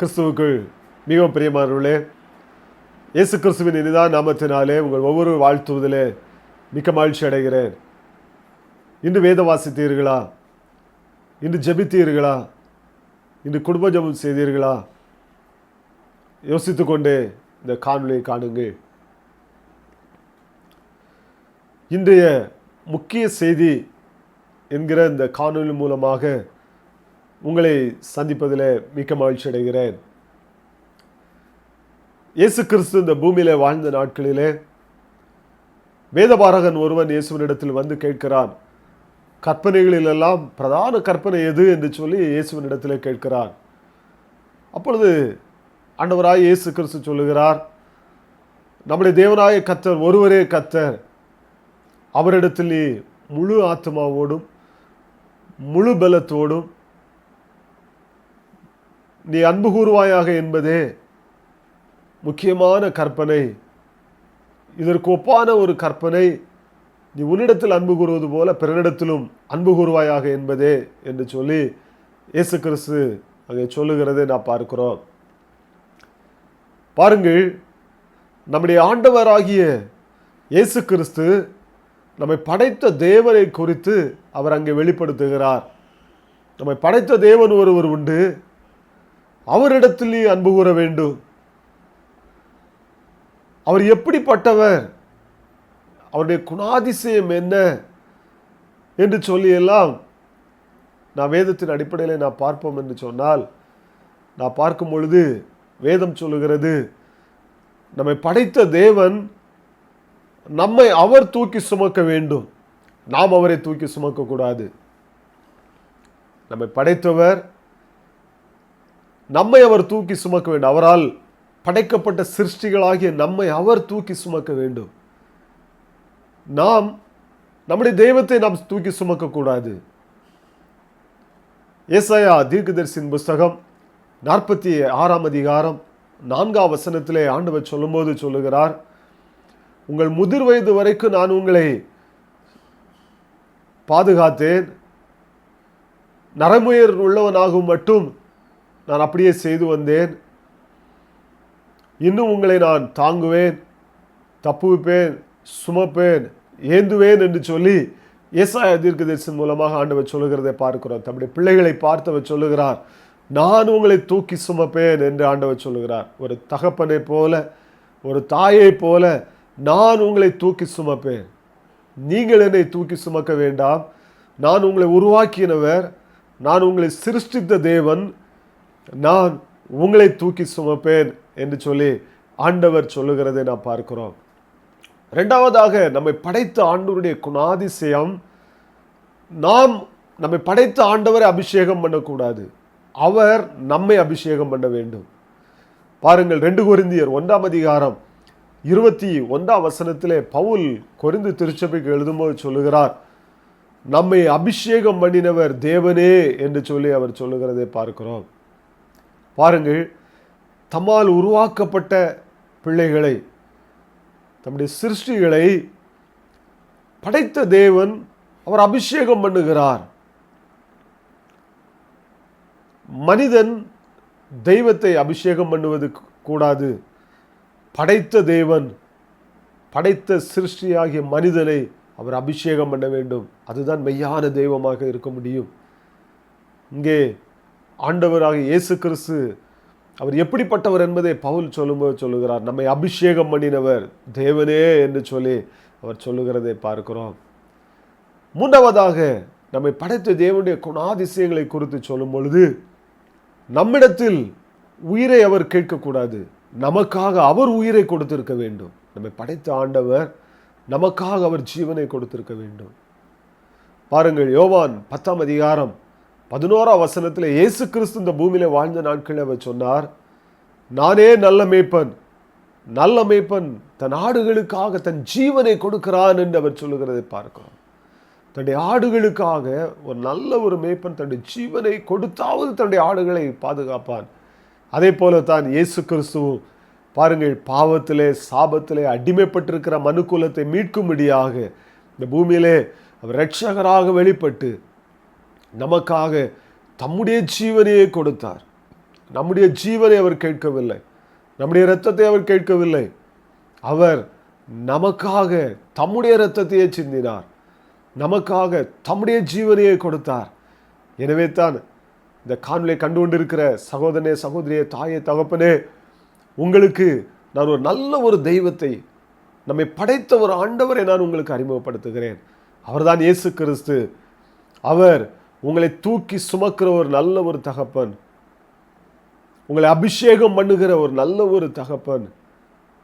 கிறிஸ்துவுக்குள் மிகவும் பிரியமானவர்களே இயேசு கிறிஸ்துவின் இனிதான் நாமத்தினாலே உங்கள் ஒவ்வொரு வாழ்த்துவதிலே மிக்க மகிழ்ச்சி அடைகிறேன். இன்று வேத வாசித்தீர்களா? இன்று ஜெபித்தீர்களா? இன்று குடும்ப ஜபம் செய்தீர்களா? யோசித்து கொண்டே இந்த காணொலியை காணுங்கள். இன்றைய முக்கிய செய்தி என்கிற இந்த காணொலி மூலமாக உங்களை சந்திப்பதில் மிக்க மகிழ்ச்சி அடைகிறேன். இயேசு கிறிஸ்து இந்த பூமியிலே வாழ்ந்த நாட்களிலே வேதபாரகன் ஒருவன் இயேசுவனிடத்தில் வந்து கேட்கிறான் கற்பனைகளிலெல்லாம் பிரதான கற்பனை எது? என்று சொல்லி இயேசுவனிடத்தில் கேட்கிறான். அப்பொழுது ஆண்டவராய் இயேசு கிறிஸ்து சொல்லுகிறார் நம்முடைய தேவனாய கத்தர் ஒருவரே கத்தர் அவரிடத்தில் நீ முழு ஆத்மாவோடும் முழு பலத்தோடும் நீ அன்பு கூறுவாயாக என்பதே முக்கியமான கற்பனை. இதற்கு ஒப்பான ஒரு கற்பனை. நீ உன்னிடத்தில் அன்பு கூறுவது போல பிறனிடத்திலும் அன்பு கூறுவாயாக என்பதே என்று சொல்லி இயேசு கிறிஸ்து அங்கே சொல்லுகிறதை நான் பார்க்கிறோம். பாருங்கள் நம்முடைய ஆண்டவராகிய இயேசு கிறிஸ்து நம்மை படைத்த தேவனை குறித்து அவர் அங்கே வெளிப்படுத்துகிறார். நம்மை படைத்த தேவன் ஒருவர் உண்டு. அவரிடத்திலேயே அன்பு கூற வேண்டும். அவர் எப்படிப்பட்டவர்? அவருடைய குணாதிசயம் என்ன? என்று சொல்லியெல்லாம் நான் வேதத்தின் அடிப்படையில் நான் பார்ப்போம் என்று சொன்னால் நான் பார்க்கும் பொழுது வேதம் சொல்லுகிறது நம்மை படைத்த தேவன் நம்மை அவர் தூக்கி சுமக்க வேண்டும். நாம் அவரை தூக்கி சுமக்கக்கூடாது. நம்மை படைத்தவர் நம்மை அவர் தூக்கி சுமக்க வேண்டும். அவரால் படைக்கப்பட்ட சிருஷ்டிகளாகிய நம்மை அவர் தூக்கி சுமக்க வேண்டும். நாம் நம்முடைய தெய்வத்தை நாம் தூக்கி சுமக்கக்கூடாது ஏசாயா தீர்க்கதரிசின் புஸ்தகம் நாற்பத்தி ஆறாம் அதிகாரம் நான்காம் வசனத்திலே ஆண்டவர் சொல்லும்போது சொல்லுகிறார் உங்கள் முதிர் வயது வரைக்கும் நான் உங்களை பாதுகாத்தேன். நரமுயர் உள்ளவனாகும் மட்டும் நான் அப்படியே செய்து வந்தேன். இன்னும் உங்களை நான் தாங்குவேன் தப்புவிப்பேன் சுமப்பேன் ஏந்துவேன் என்று சொல்லி ஏசாய தீர்க்கதரிசன் மூலமாக ஆண்டவர் சொல்லுகிறதை பார்க்கிறோம். தம்முடைய பிள்ளைகளை பார்த்தவர் சொல்லுகிறார் நான் உங்களை தூக்கி சுமப்பேன் என்று ஆண்டவர் சொல்லுகிறார். ஒரு தகப்பனை போல ஒரு தாயை போல நான் உங்களை தூக்கி சுமப்பேன். நீங்கள் என்னை தூக்கி சுமக்க வேண்டாம். நான் உங்களை உருவாக்கினவர். நான் உங்களை சிருஷ்டித்த தேவன். நான் உங்களை தூக்கி சுமப்பேன் என்று சொல்லி ஆண்டவர் சொல்லுகிறதை நாம் பார்க்கிறோம். ரெண்டாவதாக நம்மை படைத்த ஆண்டவருடைய குணாதிசயம் நாம் நம்மை படைத்த ஆண்டவரை அபிஷேகம் பண்ணக்கூடாது. அவர் நம்மை அபிஷேகம் பண்ண வேண்டும். பாருங்கள் ரெண்டு கொரிந்தியர் ஒன்றாம் அதிகாரம் இருபத்தி ஒன்றாம் வசனத்திலே பவுல் கொரிந்து திருச்சபைக்கு எழுதும்போது சொல்லுகிறார் நம்மை அபிஷேகம் பண்ணினவர் தேவனே என்று சொல்லி அவர் சொல்லுகிறதை பார்க்கிறோம். பாருங்கள் தம்மால் உருவாக்கப்பட்ட பிள்ளைகளை தம்முடைய சிருஷ்டிகளை படைத்த தேவன் அவர் அபிஷேகம் பண்ணுகிறார். மனிதன் தெய்வத்தை அபிஷேகம் பண்ணுவது கூடாது. படைத்த தேவன் படைத்த சிருஷ்டியாகிய மனிதனை அவர் அபிஷேகம் பண்ண வேண்டும். அதுதான் மெய்யான தெய்வமாக இருக்க முடியும். இங்கே ஆண்டவராக இயேசு கிறிஸ்து அவர் எப்படிப்பட்டவர் என்பதை பவுல் சொல்லும்போது சொல்லுகிறார். நம்மை அபிஷேகம் பண்ணினவர் தேவனே என்று சொல்லி அவர் சொல்லுகிறதை பார்க்கிறோம். மூன்றாவதாக நம்மை படைத்த தேவனுடைய குணாதிசயங்களை குறித்து சொல்லும் பொழுது நம்மிடத்தில் உயிரை அவர் கேட்கக்கூடாது. நமக்காக அவர் உயிரை கொடுத்திருக்க வேண்டும். நம்மை படைத்த ஆண்டவர் நமக்காக அவர் ஜீவனை கொடுத்திருக்க வேண்டும். பாருங்கள் யோவான் பத்தாம் அதிகாரம் பதினோராம் வசனத்தில் இயேசு கிறிஸ்து இந்த பூமியில் வாழ்ந்த நாட்களில் அவர் சொன்னார் நானே நல்ல மேய்ப்பன் நல்ல மேய்ப்பன் தன் ஆடுகளுக்காக தன் ஜீவனை கொடுக்கிறான் என்று அவர் சொல்லுகிறதை பார்க்கிறோம். தன்னுடைய ஆடுகளுக்காக ஒரு நல்ல ஒரு மேய்ப்பன் தன்னுடைய ஜீவனை கொடுத்தாவது தன்னுடைய ஆடுகளை பாதுகாப்பான். அதே போல தான் இயேசு கிறிஸ்துவும் பாருங்கள் பாவத்திலே சாபத்திலே அடிமைப்பட்டிருக்கிற மனுக்குலத்தை மீட்கும்படியாக இந்த பூமியிலே அவர் ரட்சகராக வெளிப்பட்டு நமக்காக தம்முடைய ஜீவனையே கொடுத்தார். நம்முடைய ஜீவனை அவர் கேட்கவில்லை. நம்முடைய இரத்தத்தை அவர் கேட்கவில்லை. அவர் நமக்காக தம்முடைய இரத்தத்தையே சிந்தினார். நமக்காக தம்முடைய ஜீவனையே கொடுத்தார். எனவே தான் இந்த காணொலியை கண்டு கொண்டிருக்கிற சகோதரனே சகோதரியே தாயே தகப்பனே உங்களுக்கு நான் ஒரு நல்ல ஒரு தெய்வத்தை நம்மை படைத்த ஒரு ஆண்டவரை நான் உங்களுக்கு அறிமுகப்படுத்துகிறேன். அவர்தான் இயேசு கிறிஸ்து. அவர் உங்களை தூக்கி சுமக்கிற ஒரு நல்ல ஒரு தகப்பன். உங்களை அபிஷேகம் பண்ணுகிற ஒரு நல்ல ஒரு தகப்பன்.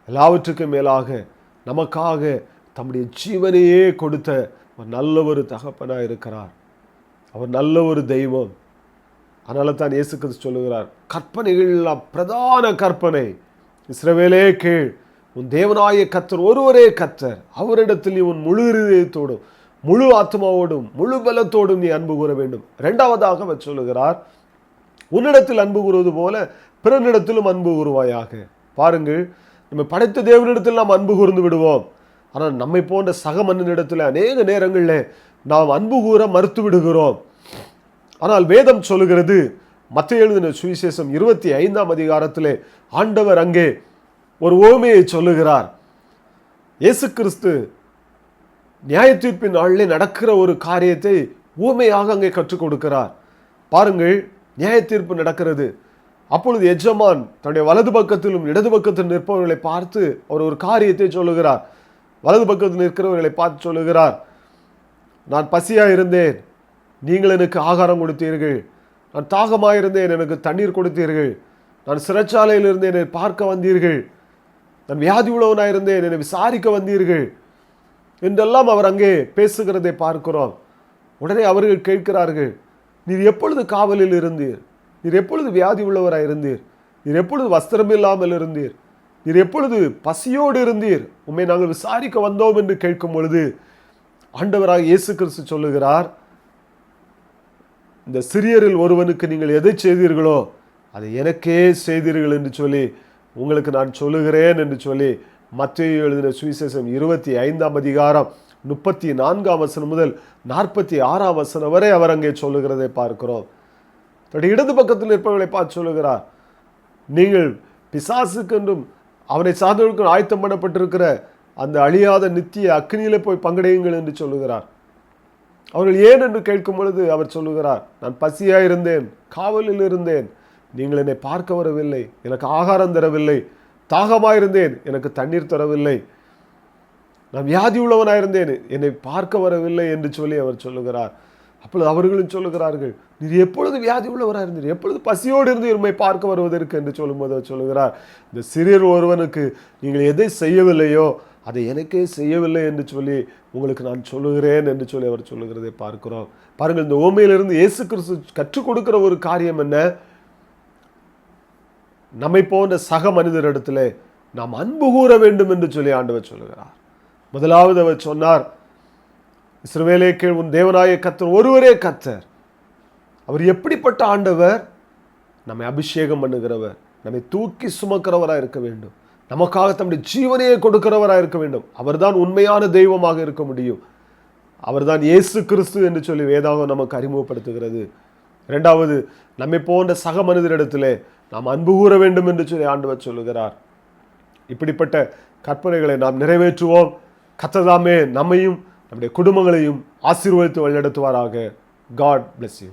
எல்லாவற்றுக்கும் மேலாக நமக்காக தம்முடைய ஜீவனையே கொடுத்த ஒரு நல்ல ஒரு தகப்பனாக இருக்கிறார். அவர் நல்ல ஒரு தெய்வம். அதனால தான் இயேசு கிறிஸ்து சொல்லுகிறார் கற்பனைகள் பிரதான கற்பனை. இஸ்ரவேலே கீழ் உன் தேவனாய கத்தர் ஒருவரே கத்தர் அவரிடத்தில் உன் முழு இருதயத்தோடும் முழு ஆத்மாவோடும் முழு பலத்தோடும் நீ அன்பு கூற வேண்டும். இரண்டாவதாக அவர் சொல்லுகிறார் உன்னிடத்தில் அன்பு கூறுவது போல பிறனிடத்திலும் அன்பு கூறுவாயாக. பாருங்கள் நம்ம படைத்த தேவனிடத்தில் நாம் அன்பு கூர்ந்து விடுவோம். ஆனால் நம்மை போன்ற சக மன்னனிடத்தில் அநேக நேரங்களில் நாம் அன்பு கூற மறுத்து விடுகிறோம். ஆனால் வேதம் சொல்லுகிறது மற்ற எழுதின சுவிசேஷம் இருபத்தி ஐந்தாம் அதிகாரத்திலே ஆண்டவர் அங்கே ஒரு ஓமையை சொல்லுகிறார். இயேசு கிறிஸ்து நியாயத்தீர்ப்பின் நாளிலே நடக்கிற ஒரு காரியத்தை ஊமையாக அங்கே கற்றுக் கொடுக்கிறார். பாருங்கள் நியாயத்தீர்ப்பு நடக்கிறது. அப்பொழுது எஜமான் தன்னுடைய வலது பக்கத்திலும் இடது பக்கத்தில் நிற்பவர்களை பார்த்து அவர் ஒரு காரியத்தை சொல்லுகிறார். வலது பக்கத்தில் நிற்கிறவர்களை பார்த்து சொல்லுகிறார் நான் பசியாக இருந்தேன் நீங்கள் எனக்கு ஆகாரம் கொடுத்தீர்கள். நான் தாகமாக இருந்தேன் எனக்கு தண்ணீர் கொடுத்தீர்கள். நான் சிறைச்சாலையில் இருந்தேன் என்னை பார்க்க வந்தீர்கள். நான் வியாதி உள்ளவனாக இருந்தேன் என்னை விசாரிக்க வந்தீர்கள். என்றெல்லாம் அவர் அங்கே பேசுகிறதை பார்க்கிறோம். உடனே அவர்கள் கேட்கிறார்கள் நீர் எப்பொழுது காவலில் இருந்தீர்? நீர் எப்பொழுது வியாதி உள்ளவராக இருந்தீர்? நீர் எப்பொழுது வஸ்திரம் இல்லாமல் இருந்தீர்? நீர் எப்பொழுது பசியோடு இருந்தீர்? உண்மை நாங்கள் விசாரிக்க வந்தோம் என்று கேட்கும் பொழுது ஆண்டவராக இயேசு கிறிஸ்து சொல்லுகிறார் இந்த சிறியரில் ஒருவனுக்கு நீங்கள் எதை செய்தீர்களோ அதை எனக்கே செய்தீர்கள் என்று சொல்லி உங்களுக்கு நான் சொல்லுகிறேன் என்று சொல்லி மத்திய எழுதின சுவிசேஷம் இருபத்தி ஐந்தாம் அதிகாரம் முப்பத்தி நான்காம் வசனம் முதல் நாற்பத்தி ஆறாம் வசனம் வரை அவர் அங்கே சொல்லுகிறதை பார்க்கிறோம். தன்னுடைய இடது பக்கத்தில் இருப்பவர்களை பார்த்து சொல்லுகிறார். நீங்கள் பிசாசுக்கென்றும் அவனை சார்ந்தவர்களுக்கு ஆயத்தம் பண்ணப்பட்டிருக்கிற அந்த அழியாத நித்திய அக்னியிலே போய் பங்கடையுங்கள் என்று சொல்லுகிறார். அவர்கள் ஏன் என்று கேட்கும் பொழுது அவர் சொல்லுகிறார் நான் பசியாக இருந்தேன் காவலில் இருந்தேன். நீங்கள் என்னை பார்க்க வரவில்லை எனக்கு ஆகாரம் தரவில்லை. தாகமாக இருந்தேன் எனக்கு தண்ணீர் தரவில்லை. நான் வியாதி உள்ளவனாக இருந்தேன் என்னை பார்க்க வரவில்லை என்று சொல்லி அவர் சொல்லுகிறார். அப்பொழுது அவர்களும் சொல்லுகிறார்கள் நீர் எப்பொழுது வியாதி உள்ளவராக இருந்தீர்? எப்பொழுது பசியோடு இருந்து உண்மை பார்க்க வருவதற்கு? என்று சொல்லும்போது அவர் சொல்லுகிறார் இந்த சிறியர் ஒருவனுக்கு நீங்கள் எதை செய்யவில்லையோ அதை எனக்கே செய்யவில்லை என்று சொல்லி உங்களுக்கு நான் சொல்லுகிறேன் என்று சொல்லி அவர் சொல்லுகிறதை பார்க்கிறோம். பாருங்கள் இந்த ஓமையிலிருந்து இயேசு கிறிஸ்து கற்றுக் கொடுக்கிற ஒரு காரியம் என்ன? நம்மை போன்ற சக மனிதரிடத்தில் நாம் அன்பு கூற வேண்டும் என்று சொல்லி ஆண்டவர் சொல்லுகிறார். முதலாவது அவர் சொன்னார் இஸ்ரவேலே கேள் உன் தேவனாய கத்தர் ஒருவரே கத்தர் அவர் எப்படிப்பட்ட ஆண்டவர்? நம்மை அபிஷேகம் பண்ணுகிறவர் நம்மை தூக்கி சுமக்கிறவராக இருக்க வேண்டும். நமக்காக தம்முடைய ஜீவனையே கொடுக்கிறவராக இருக்க வேண்டும். அவர்தான் உண்மையான தெய்வமாக இருக்க முடியும். அவர்தான் இயேசு கிறிஸ்து என்று சொல்லி வேதாகம் நமக்கு அறிமுகப்படுத்துகிறது. இரண்டாவது நம்மை போன்ற சக மனிதரிடத்தில் நாம் அன்பு கூற வேண்டும் என்று சொல்லி ஆண்டவர் சொல்லுகிறார். இப்படிப்பட்ட கற்பனைகளை நாம் நிறைவேற்றுவோம். கத்ததாமே நம்மையும் நம்முடைய குடும்பங்களையும் ஆசீர்வதித்து வழிநடத்துவாராக. God bless you